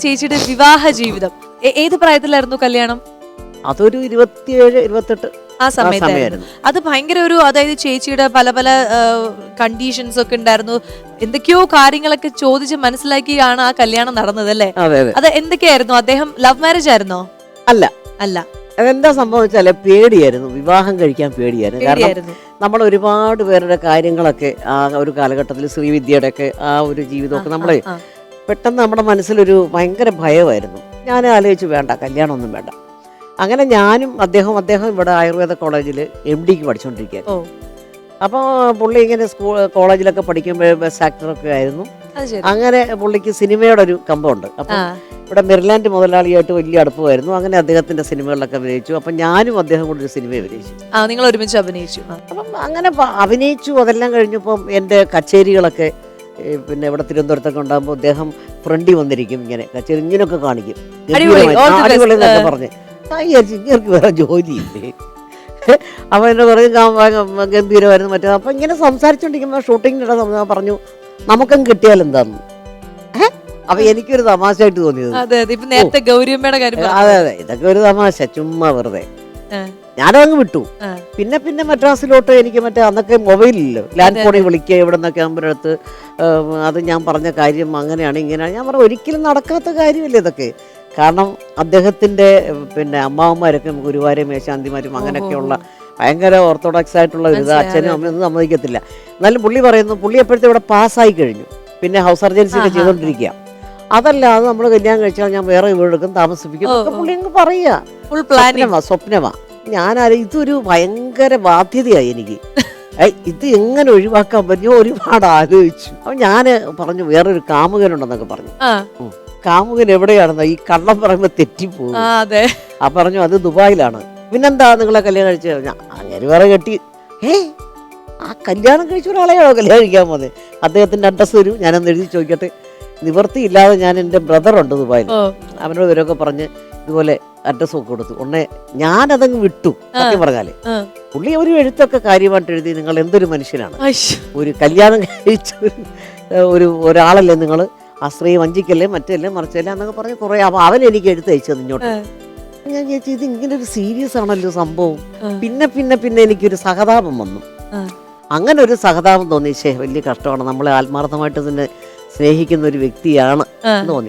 ചേച്ചിയുടെ വിവാഹ ജീവിതം. ഏത് പ്രായത്തിലായിരുന്നു കല്യാണം? അതൊരു ഇരുപത്തിയേഴ് ഇരുപത്തെട്ട് ആ സമയത്തായിരുന്നു. സമയമായിരുന്നു. അത് ഭയങ്കര ഒരു അതായത് ചേച്ചിയുടെ പല പല കണ്ടീഷൻസ് ഒക്കെ ഉണ്ടായിരുന്നു. എന്തൊക്കെയോ കാര്യങ്ങളൊക്കെ ചോദിച്ച് മനസ്സിലാക്കിയാണ് ആ കല്യാണം നടന്നത് അല്ലേ? അതെ അതെ. അത് എന്തൊക്കെയായിരുന്നു? അദ്ദേഹം ലവ് മാരേജ് ആയിരുന്നോ? അല്ല. അല്ല. അതെന്താ സംഭവിച്ചാൽ പേടിയായിരുന്നു. വിവാഹം കഴിക്കാൻ പേടിയായിരുന്നു. കാരണം പേടിയായിരുന്നു. നമ്മൾ ഒരുപാട് പേരുടെ കാര്യങ്ങളൊക്കെ ആ ഒരു കാലഘട്ടത്തിൽ ശ്രീവിദ്യയുടെ ഒക്കെ ആ ഒരു ജീവിതമൊക്കെ നമ്മളെ ആ, പെട്ടെന്ന് നമ്മുടെ മനസ്സിലൊരു ഭയങ്കര ഭയമായിരുന്നു. ഞാൻ ആലോചിച്ച് വേണ്ട കല്യാണമൊന്നും വേണ്ട. അങ്ങനെ ഞാനും അദ്ദേഹം അദ്ദേഹം ഇവിടെ ആയുർവേദ കോളേജിൽ എം ഡിക്ക് പഠിച്ചുകൊണ്ടിരിക്കുക അപ്പോൾ പുള്ളി ഇങ്ങനെ സ്കൂൾ കോളേജിലൊക്കെ പഠിക്കുമ്പോൾ ബസ് ആക്ടറൊക്കെ ആയിരുന്നു. അങ്ങനെ പുള്ളിക്ക് സിനിമയുടെ ഒരു കമ്പമുണ്ട്. അപ്പം ഇവിടെ മെറിലാൻഡ് മുതലാളിയായിട്ട് വലിയ അടുപ്പമായിരുന്നു. അങ്ങനെ അദ്ദേഹത്തിന്റെ സിനിമകളിലൊക്കെ അഭിനയിച്ചു. അപ്പം ഞാനും അദ്ദേഹം കൂടി ഒരു സിനിമ അഭിനയിച്ചു. നിങ്ങൾ ഒരുമിച്ച് അഭിനയിച്ചു. അപ്പം അങ്ങനെ അഭിനയിച്ചു അതെല്ലാം കഴിഞ്ഞപ്പം എന്റെ കച്ചേരികളൊക്കെ പിന്നെ ഇവിടെ തിരുവനന്തപുരത്തൊക്കെ ഉണ്ടാകുമ്പോൾ അദ്ദേഹം ഫ്രണ്ടി വന്നിരിക്കും ഇങ്ങനെ. കച്ചേരി ഇങ്ങനെയൊക്കെ കാണിക്കും. പറഞ്ഞ്. ഞാൻ വിചാരിച്ചു ഇങ്ങനെ വേറെ ജോലിയില്ലേ? അപ്പൊ എന്നെ പറയും ഗംഭീരമായിരുന്നു മറ്റേ. അപ്പൊ ഇങ്ങനെ സംസാരിച്ചോണ്ടിരിക്കുമ്പോ ഷൂട്ടിങ്ങിനിടെ സമയം പറഞ്ഞു നമുക്കും കിട്ടിയാൽ എന്താന്ന്? അപ്പൊ എനിക്കൊരു തമാശയായിട്ട് തോന്നിയത്. അതെ അതെ. ഇപ്പൊ നേരത്തെ ഗൗരിയമ്മയുടെ കാര്യം അതെ അതെ. ഇതൊക്കെ ഒരു തമാശ. ചുമ്മാ വെറുതെ. ഞാനതങ്ങ് വിട്ടു. പിന്നെ പിന്നെ മദ്രാസിലോട്ട് എനിക്ക് മറ്റേ അന്നൊക്കെ ഇല്ല ലാൻഡ് ഫോണിൽ വിളിക്കുക ഇവിടെ നിന്നൊക്കെ ആകുമ്പോഴടുത്ത് അത് ഞാൻ പറഞ്ഞ കാര്യം അങ്ങനെയാണ് ഇങ്ങനെയാണ് ഞാൻ പറഞ്ഞു ഒരിക്കലും നടക്കാത്ത കാര്യമല്ലേ ഇതൊക്കെ? കാരണം അദ്ദേഹത്തിന്റെ പിന്നെ അമ്മാവന്മാരൊക്കെ ഗുരുവാരും മേശാന്തിമാരും അങ്ങനെയൊക്കെയുള്ള ഭയങ്കര ഓർത്തഡോക്സ് ആയിട്ടുള്ള ഒരു ഇത് അച്ഛനും അമ്മയൊന്നും സമ്മതിക്കത്തില്ല. എന്നാലും പുള്ളി പറയുന്നു പുള്ളി എപ്പോഴത്തെ ഇവിടെ പാസ്സായി കഴിഞ്ഞു. പിന്നെ ഹൗസ് സർജൻസി ഒക്കെ. ചെയ്തുകൊണ്ടിരിക്കുക അതല്ലാതെ നമ്മൾ കല്യാണം കഴിച്ചാൽ ഞാൻ വേറെ വീടെടുക്കും താമസിപ്പിക്കും പുള്ളി അങ്ങ് പറയുക. സ്വപ്നമാ സ്വപ്നമാ. ഞാനാര ഇതൊരു ഭയങ്കര ബാധ്യതയായി എനിക്ക്. ഇത് എങ്ങനെ ഒഴിവാക്കാൻ പറ്റുമോ ഒരുപാട് ആലോചിച്ചു. അപ്പൊ ഞാൻ പറഞ്ഞു വേറൊരു കാമുകനുണ്ടെന്നൊക്കെ പറഞ്ഞു. കാമുകൻ എവിടെയാണെന്നോ ഈ കള്ളം പറയുമ്പോ തെറ്റിപ്പോകും. ആ പറഞ്ഞു അത് ദുബായിലാണ്. പിന്നെന്താ നിങ്ങളെ കല്യാണം കഴിച്ചു കഴിഞ്ഞാ? അങ്ങനെ വേറെ കെട്ടി. ഏ ആ കല്യാണം കഴിച്ച ഒരാളെയാണോ കല്യാണം കഴിക്കാൻ പോകുന്നത് അദ്ദേഹത്തിന്റെ അഡ്രസ്സ് വരും ഞാനൊന്ന് എഴുതി ചോദിക്കട്ടെ. നിവർത്തിയില്ലാതെ ഞാൻ എന്റെ ബ്രദറുണ്ട് ദുബായിൽ. അവനോട് ഇവരൊക്കെ പറഞ്ഞ് ഇതുപോലെ അഡ്രസ്സ് ഒക്കെ കൊടുത്തു. ഉടനെ ഞാനതങ്ങ് വിട്ടു സത്യം പറഞ്ഞാൽ. പുള്ളി ഒരു എഴുത്തൊക്കെ കാര്യമായിട്ട് എഴുതി നിങ്ങൾ എന്തൊരു മനുഷ്യനാണ്? ഒരു കല്യാണം കഴിച്ച ഒരു ഒരാളല്ലേ നിങ്ങൾ ആ സ്ത്രീ വഞ്ചിക്കല്ലേ മറ്റല്ലേ മറിച്ചല്ലേ എന്നൊക്കെ പറഞ്ഞ് കുറേ അപ്പോൾ അവൻ എനിക്ക് എഴുത്ത് അയച്ചത് ഇങ്ങോട്ട്. ഞാൻ ചേച്ചി ഇത് ഇങ്ങനെ ഒരു സീരിയസ് ആണല്ലോ സംഭവം. പിന്നെ പിന്നെ പിന്നെ എനിക്കൊരു സഹതാപം വന്നു. അങ്ങനെ ഒരു സഹതാപം തോന്നി. ശേ വലിയ കഷ്ടമാണ്. നമ്മളെ ആത്മാർത്ഥമായിട്ട് തന്നെ സ്നേഹിക്കുന്ന ഒരു വ്യക്തിയാണ് എന്ന് തോന്നി.